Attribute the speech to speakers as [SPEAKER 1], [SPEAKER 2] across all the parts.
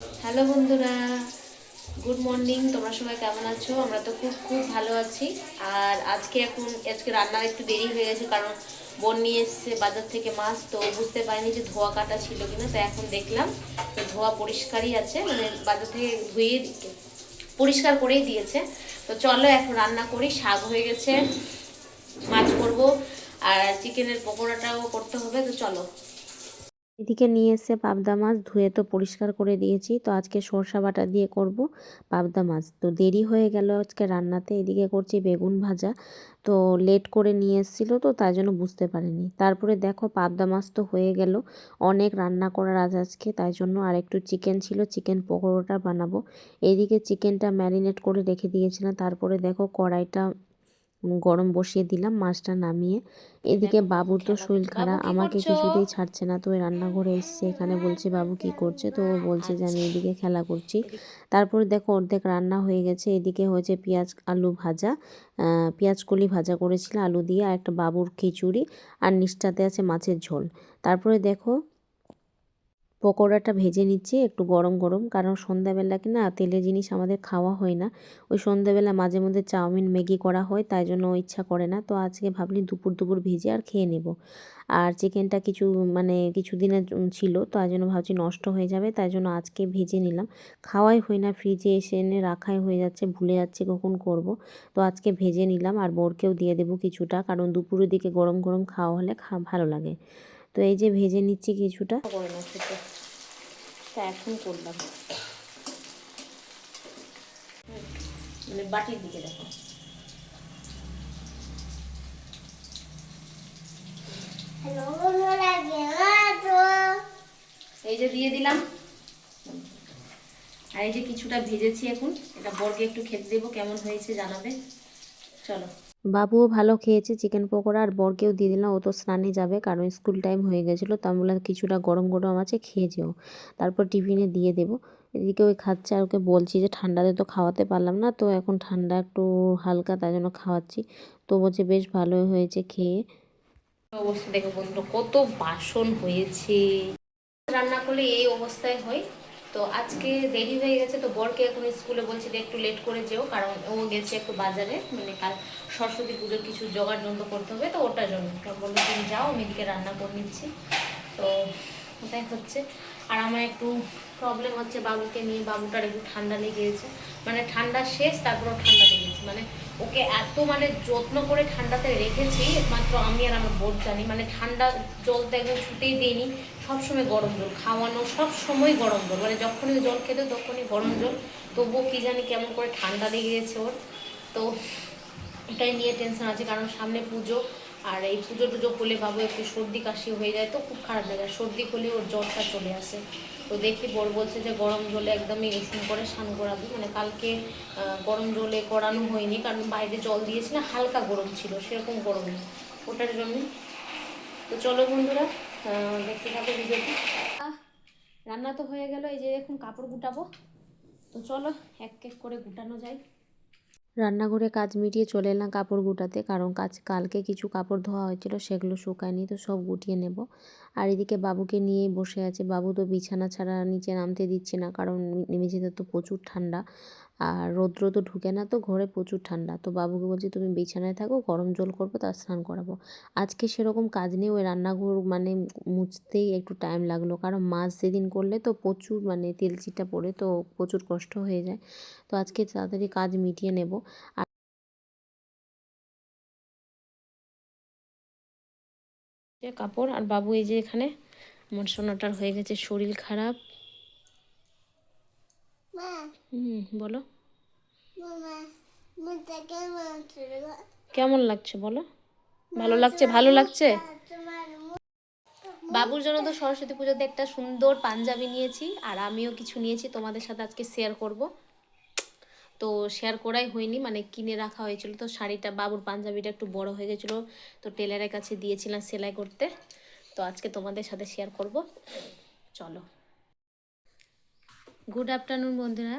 [SPEAKER 1] Hello বন্ধুরা, good morning, তোমরা সবাই কেমন আছো? আমরা তো খুব খুব ভালো আছি। আর আজকে এখন, আজকে রান্নার একটু দেরি হয়ে গেছে, কারণ বোন নিয়ে এসছে বাজার থেকে মাছ, তো বুঝতে পারিনি যে ধোয়া কাটা ছিল কিনা তো এখন দেখলাম তো ধোয়া পরিষ্কারই আছে মানে বাজার থেকে ধুয়ে পরিষ্কার করেই দিয়েছে। তো চলো এখন রান্না করি, শাক হয়ে গেছে, মাছ করব, আর চিকেনের পকোড়াটাও করতে হবে, তো চলো।
[SPEAKER 2] এদিকে নিয়ে এসে পাবদা মাছ ধুয়ে তো পরিষ্কার করে দিয়েছি, তো আজকে সরষা বাটা দিয়ে করব পাবদা মাছ। তো দেরি হয়ে গেল আজকে রান্নাতে, এদিকে করছি বেগুন ভাজা, তো লেট করে নিয়ে এসেছিল তো তাই জন্য বুঝতে পারিনি। তারপরে দেখো পাবদা মাছ তো হয়ে গেল, অনেক রান্না করার আজ আজকে, তাই জন্য আর একটু চিকেন ছিল, চিকেন পকোড়াটা বানাবো। এদিকে চিকেনটা ম্যারিনেট করে রেখে দিয়েছিলাম, তারপরে দেখো কড়াইটা গরম বসিয়ে দিলাম মাছটা নামিয়ে। এদিকে বাবুর তো শরীর খারাপ আমাকে কিছুতেই ছাড়ছে না। তো ওই রান্নাঘরে এসছে এখানে বলছে বাবু কি করছে? তো ও বলছে যে আমি এদিকে খেলা করছি। তারপরে দেখো অর্ধেক রান্না হয়ে গেছে। এদিকে হয়েছে পেঁয়াজ আলু ভাজা পেঁয়াজ কলি ভাজা করেছিল আলু দিয়ে আর একটা বাবুর খিচুড়ি আর নিচটাতে আছে মাছের ঝোল। তারপরে দেখো পকোড়াটা ভেজে নিচ্ছি, একটু গরম গরম। কারণ সন্ধ্যাবেলা কি না, তেলের জিনিস আমাদের খাওয়া হয় না। ওই সন্ধ্যাবেলা মাঝে মধ্যে চাউমিন, ম্যাগি করা হয়, তাই জন্য ইচ্ছা করে না। তো আজকে ভাবলি দুপুর দুপুর ভেজে আর খেয়ে নেব। আর চিকেনটা কিছু মানে কিছু দিনের ছিল তাই জন্য ভাবছি নষ্ট হয়ে যাবে, তাই জন্য আজকে ভেজে নিলাম। খাওয়াই হয় না ফ্রিজে এসে এনে রাখাই হয়ে যাচ্ছে, ভুলে যাচ্ছে কখন করব। তো আজকে ভেজে নিলাম, আর বোরকেও দিয়ে দেবো কিছুটা, কারণ দুপুরের দিকে গরম গরম খাওয়া হলে খা, ভালো লাগে। তো এই যে ভেজে নিচ্ছি কিছুটা।
[SPEAKER 1] করে না তা এখন করলাম মানে বাটির দিকে দেখো। এই যে দিয়ে দিলাম। আর এই যে কিছুটা ভেজেছি এখন এটা বর্গে একটু খেতে দেবো কেমন হয়েছে জানাবে। চলো।
[SPEAKER 2] বাবুও ভালো খেয়েছে, চিকেন পকোড়া আর বরকেও দিয়ে দিলাম। ও তো স্নানে যাবে, কারণ স্কুল টাইম হয়ে গেছিল, তো বললাম কিছুটা গরম গরম আছে খেয়ে যেও তারপর টিফিনে দিয়ে দেবো। এদিকে ওই খাচ্ছে আর ওকে বলছি যে ঠান্ডাতে তো খাওয়াতে পারলাম না, তো এখন ঠান্ডা একটু হালকা, তাই জন্য খাওয়াচ্ছি। তো বলছে বেশ ভালোই হয়েছে খেয়ে।
[SPEAKER 1] অবস্থা দেখো বন্ধুরা কত বাসন হয়েছে। রান্না করলে এই অবস্থায় হয়? তো আজকে দেরি হয়ে গেছে, তো বরকে এখন স্কুলে বলছি যে একটু লেট করে যেও, কারণ ও গেছে একটু বাজারে মানে কাল সরস্বতী পুজোর কিছু জোগাড় যন্ত্র করতে হবে, তো ওটার জন্য। বলল তুমি যাও, আমি এদিকে রান্না করে নিচ্ছি। তো ওটাই হচ্ছে। আর আমার একটু প্রবলেম হচ্ছে বাবুকে নিয়ে, বাবুটার একটু ঠান্ডা লেগে গেছে মানে ঠান্ডা শেষ তারপরেও ঠান্ডা লেগেছে। মানে ওকে এত মানে যত্ন করে ঠান্ডাতে রেখেছি মাত্র আমি আর আমার বোর্ড জানি। মানে ঠান্ডা জল তো একদম ছুটেই দিইনি সবসময় গরম জল, খাওয়ানো সব সময় গরম জল। মানে যখনই জল খেতে তখনই গরম জল। তবুও কি জানি কেমন করে ঠান্ডা লেগে গেছে ওর। তো এটাই নিয়ে টেনশন আছে, কারণ সামনে পুজো। আর এই পুজো টুজো হলে বাবু একটু সর্দি কাশি হয়ে যায়, তো খুব খারাপ লাগে। সর্দি হলে ওর জ্বরটা চলে আসে। তো দেখি বর বলছে যে গরম জলে একদমই উষ্ণ করে স্নান করাবি। মানে কালকে গরম জলে করানো হয়নি, কারণ বাইরে জল দিয়েছি না, হালকা গরম ছিল, সেরকম গরম ওটার জন্য। তো চলো বন্ধুরা দেখতে থাকো ভিডিওটি। রান্না তো হয়ে গেল, এই যে এখন কাপড় গুটাবো। তো চলো, এক এক করে গুটানো যায়।
[SPEAKER 2] রান্নাঘরে কাজ মিটিয়ে চলে এলাম কাপড় গুটাতে, কারণ কাজ কালকে কিছু কাপড় ধোয়া হয়েছিল, সেগুলো শুকায়নি, তো সব গুটিয়ে নেব। আর এদিকে বাবুকে নিয়ে বসে আছে। বাবু তো বিছানা ছাড়া নিচে নামতে দিচ্ছে না, কারণ নেমেছিতে তো প্রচুর ঠান্ডা। আর রৌদ্র তো ঢুকে না তো ঘরে প্রচুর ঠান্ডা। তো বাবুকে বলছি, তুমি বিছানায় থাকো, গরম জল করব, তার স্নান করাবো। আজকে সেরকম কাজ নেই, ওই রান্নাঘর মানে মুছতেই একটু টাইম লাগল। কারণ মাছ যেদিন করলে তো প্রচুর মানে তেল চিটা পড়ে, তো প্রচুর কষ্ট হয়ে যায়। তো আজকে তাড়াতাড়ি কাজ মিটিয়ে নেব। আর
[SPEAKER 1] কাপড়, আর বাবু এই যে এখানে, আমার সোনাটার হয়ে গেছে, শরীর খারাপ। হুম বলো। কেমন লাগছে বলো? ভালো লাগছে? ভালো লাগছে? বাবুর জন্য তো সরস্বতী পুজোতে একটা সুন্দর পাঞ্জাবি নিয়েছি আর আমিও কিছু নিয়েছি তোমাদের সাথে আজকে শেয়ার করব। তো শেয়ার করাই হয়নি মানে কিনে রাখা হয়েছিল তো শাড়িটা বাবুর পাঞ্জাবিটা একটু বড় হয়ে গেছিল তো টেলারের কাছে দিয়েছিলাম সেলাই করতে। তো আজকে তোমাদের সাথে শেয়ার করব। চলো। গুড আফটারনুন বন্ধুরা।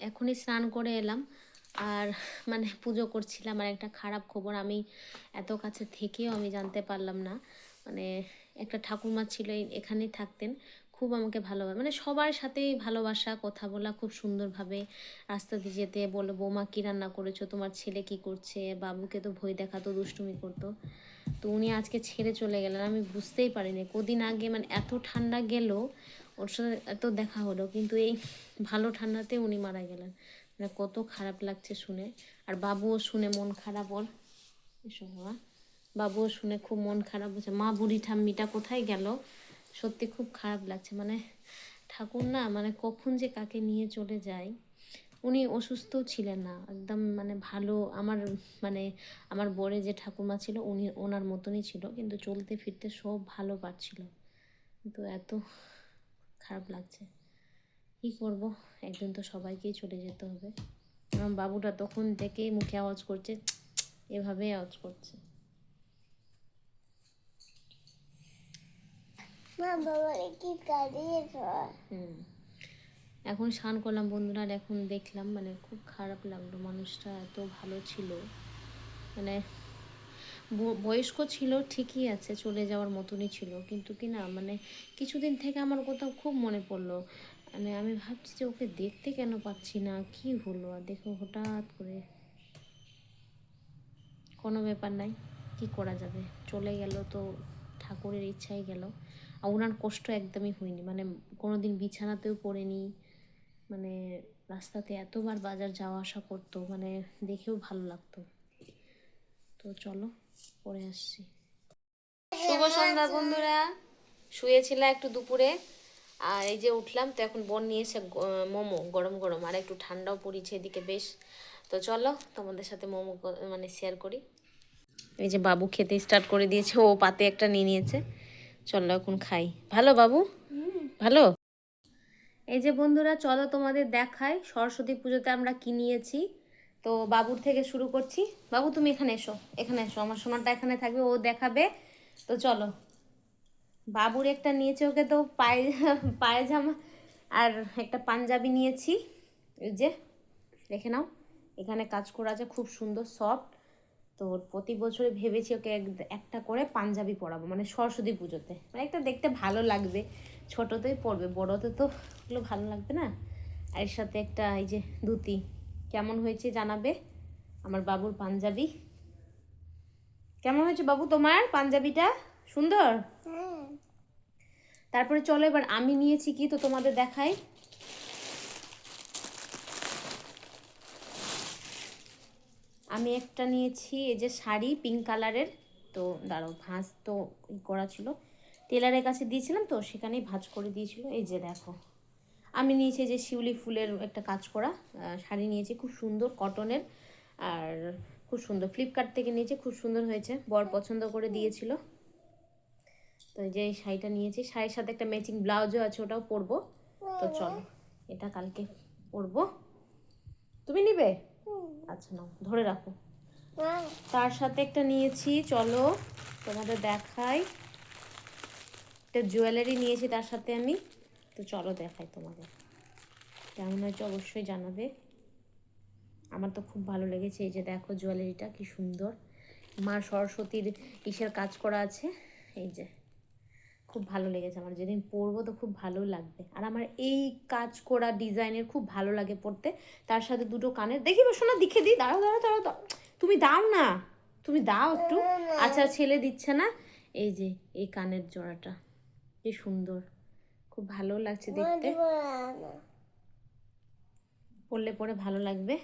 [SPEAKER 1] এখনই স্নান করে এলাম। আর মানে পুজো করছিলাম, আর একটা খারাপ খবর, আমি এত কাছে থেকেও আমি জানতে পারলাম না। মানে একটা ঠাকুমা ছিল এখানেই থাকতেন। খুব আমাকে ভালোবাসে মানে সবার সাথেই ভালোবাসা, কথা বলা, খুব সুন্দরভাবে রাস্তা দিয়ে যেতে, বলো, বৌমা কী রান্না করেছ, তোমার ছেলে কি করছে, বাবুকে তো ভয় দেখাতো, দুষ্টুমি করতো। তো উনি আজকে ছেড়ে চলে গেলেন, আমি বুঝতেই পারিনি। কদিন আগে মানে এত ঠান্ডা গেল ওর সাথে এত দেখা হলো, কিন্তু এই ভালো ঠান্ডাতে উনি মারা গেলেন। মানে কত খারাপ লাগছে শুনে। আর বাবুও শুনে মন খারাপ ওর। এসো বাবা। বাবুও শুনে খুব মন খারাপ হচ্ছে। মা বুড়ি ঠাম্মিটা কোথায় গেল? সত্যি খুব খারাপ লাগছে। মানে ঠাকুর না মানে কখন যে কাকে নিয়ে চলে যায়। উনি অসুস্থ ছিলেন না। একদম মানে ভালো আমার মানে আমার বরে যে ঠাকুমা ছিল, উনি ওনার মতনই ছিল। কিন্তু চলতে ফিরতে সব ভালো পারছিল। কিন্তু এত খারাপ লাগছে। কী করব? একদিন তো সবাইকেই চলে যেতে হবে। আমার বাবুটা তখন থেকেই মুখে আওয়াজ করছে এভাবেই আওয়াজ করছে। এখন স্নান করলাম বন্ধুরা এখন দেখলাম মানে খুব খারাপ লাগল। মানুষটা এত ভালো ছিল। মানে বয়স্ক ছিল, ঠিকই আছে, চলে যাওয়ার মতনই ছিল। কিন্তু কি না মানে কিছুদিন থেকে আমার কোথাও খুব মনে পড়ল। মানে আমি ভাবছি যে ওকে দেখতে কেন পাচ্ছি না, কি হলো? আর দেখো হঠাৎ করে কোনো ব্যাপার নাই, কি করা যাবে? চলে গেল তো, ঠাকুরের ইচ্ছাই গেল। আর ওনার কষ্ট একদমই হয়নি মানে কোনো দিন বিছানাতেও পড়েনি। মানে রাস্তাতে এতবার বাজার যাওয়া আসা করতো মানে দেখেও ভালো লাগতো। তো চলো পরে আসছি। শুভ সন্ধ্যা বন্ধুরা। শুয়েছিলাম একটু দুপুরে আর এই যে উঠলাম তো এখন বোন নিয়েছে গ- মোমো গরম গরম আর একটু ঠান্ডাও পড়েছে এদিকে বেশ। তো চলো তোমাদের সাথে মোমো মানে শেয়ার করি। এই যে বাবু খেতে স্টার্ট করে দিয়েছে ও পাতে একটা নিয়ে নিয়েছে। চলো এখন খাই। ভালো বাবু? ভালো? এই যে বন্ধুরা চলো তোমাদের দেখাই সরস্বতী পুজোতে আমরা কি নিয়েছি। তো বাবুর থেকে শুরু করছি। বাবু, তুমি এখানে এসো এখানে এসো। আমার সোনারটা এখানে থাকবে, ও দেখাবে। তো চলো। বাবুর একটা নিয়েছে ওকে তো পায়ে পায়জামা আর একটা পাঞ্জাবি নিয়েছি। এই যে, দেখে নাও। এখানে কাজ করা আছে, খুব সুন্দর, সফট। তো প্রতি বছরে ভেবেছি ওকে এক- একটা করে পাঞ্জাবি পরাবো মানে সরস্বতী পুজোতে। মানে একটা দেখতে ভালো লাগবে। ছোটোতেই পরবে, বড়োতে তো ওগুলো ভালো লাগবে না। আর এর সাথে একটা এই যে ধুতি। কেমন হয়েছে জানাবে আমার বাবুর পাঞ্জাবি? কেমন হয়েছে বাবু তোমার পাঞ্জাবিটা? সুন্দর? তারপরে চলো এবার আমি নিয়েছি কি তো তোমাদের দেখাই। আমি একটা নিয়েছি এই যে শাড়ি পিঙ্ক কালারের তো দাঁড়াও ভাঁজ তো করা ছিল। টেলারের কাছে দিয়েছিলাম তো সেখানেই ভাঁজ করে দিয়েছিল। এই যে দেখো। আমি নিয়েছি যে শিউলি ফুলের একটা কাজ করা শাড়ি নিয়েছি খুব সুন্দর কটনের আর খুব সুন্দর ফ্লিপকার্ট থেকে নিয়েছি খুব সুন্দর হয়েছে বর পছন্দ করে দিয়েছিল। তো এই যে শাড়িটা নিয়েছি শাড়ির সাথে একটা ম্যাচিং ব্লাউজও আছে ওটাও পরবো। তো চলো এটা কালকে পরবো। তুমি নিবে? আচ্ছা নাও ধরে রাখো। তার সাথে একটা নিয়েছি চলো তোমাদের দেখাই। একটা জুয়েলারি নিয়েছি তার সাথে আমি। তো চলো দেখাই তোমাদের। কেমন হয়েছে অবশ্যই জানাবে। আমার তো খুব ভালো লেগেছে, এই যে দেখো জুয়েলারিটা কি সুন্দর। মা সরস্বতীর ইসের কাজ করা আছে, এই যে। খুব ভালো লেগেছে আমার, যেদিন পরবো তো খুব ভালো লাগবে। আর আমার এই কাজ করা ডিজাইনের খুব ভালো লাগে পড়তে তার সাথে দুটো কানের, দেখি বা শোনা দেখে দিই, দাঁড়াও দাঁড়াও দাঁড়াও দাঁড়াও। তুমি দাও না, তুমি দাও একটু। আচ্ছা ছেলে দিচ্ছে না। এই যে, এই কানের জোড়াটা, কি সুন্দর। খুব ভালো লাগছে দেখতে। পরলে পরে ভালো লাগবে।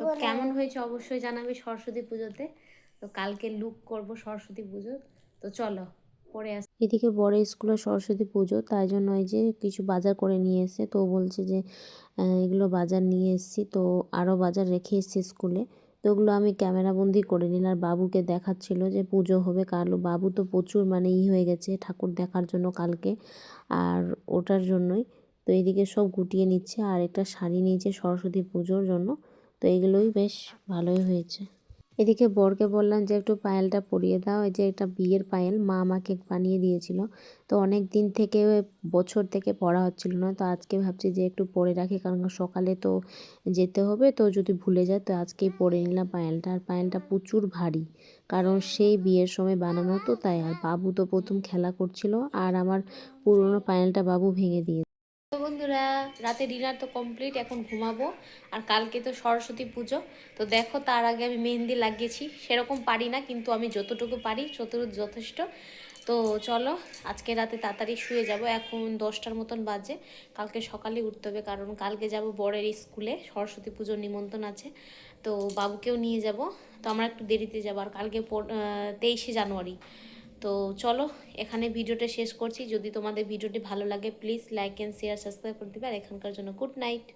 [SPEAKER 1] তো কেমন হয়েছে অবশ্যই জানাবে সরস্বতী পুজোতে। তো কালকে লুক করব সরস্বতী পুজো। তো চলো পরে আস এদিকে বড় স্কুলে সরস্বতী পুজো তাই জন্য এই যে কিছু বাজার করে নিয়ে এসে তো বলছে যে আহ, এগুলো বাজার নিয়ে এসেছি। তো আরও বাজার রেখে এসেছি স্কুলে। তো ওগুলো আমি ক্যামেরাবন্দি করে নিলাম। আর বাবুকে দেখাচ্ছিল যে পুজো হবে কালো। বাবু তো প্রচুর মানে ই হয়ে গেছে ঠাকুর দেখার জন্য কালকে। আর ওটার জন্যই তো এদিকে সব গুটিয়ে নিচ্ছে। আর একটা শাড়ি নিয়েছে সরস্বতী পুজোর জন্য। তো এগুলোই বেশ ভালোই হয়েছে।
[SPEAKER 2] এদিকে বরকে বললাম যে, একটু পায়েলটা পরিয়ে দাও। এই যে এটা বিয়ের পায়েল মা আমাকে বানিয়ে দিয়েছিল। তো অনেক দিন থেকে, বছর থেকে পড়া হচ্ছিল না। তো আজকে ভাবছি যে একটু পরে রাখি, কারণ সকালে তো যেতে হবে। তো যদি ভুলে যায়, তো আজকেই পরে নিলাম পায়েলটা। আর পায়েলটা প্রচুর ভারী, কারণ সেই বিয়ের সময় বানানো তো তাই। আর বাবু তো প্রথম খেলা করছিল, আর আমার পুরনো পায়েলটা বাবু ভেঙে দিয়ে
[SPEAKER 1] বন্ধুরা, রাতে ডিনার তো কমপ্লিট এখন ঘুমাবো। আর কালকে তো সরস্বতী পুজো, তো দেখো তার আগে আমি মেহেন্দি লাগিয়েছি। সেরকম পারি না, কিন্তু আমি যতটুকু পারি ততটুকু যথেষ্ট। তো চলো, আজকে রাতে তাড়াতাড়ি শুয়ে যাব। এখন দশটার মতন বাজে, কালকে সকালে উঠতে হবে, কারণ কালকে যাব বরের স্কুলে, সরস্বতী পুজোর নিমন্ত্রণ আছে। তো বাবুকেও নিয়ে যাব, তো আমরা একটু দেরিতে যাব। আর কালকে তেইশে জানুয়ারি তো চলো, এখানে ভিডিওটা শেষ করছি। যদি তোমাদের ভিডিওটি ভালো লাগে please like and share subscribe করে দেবে। আর এখানকার জন্য গুড নাইট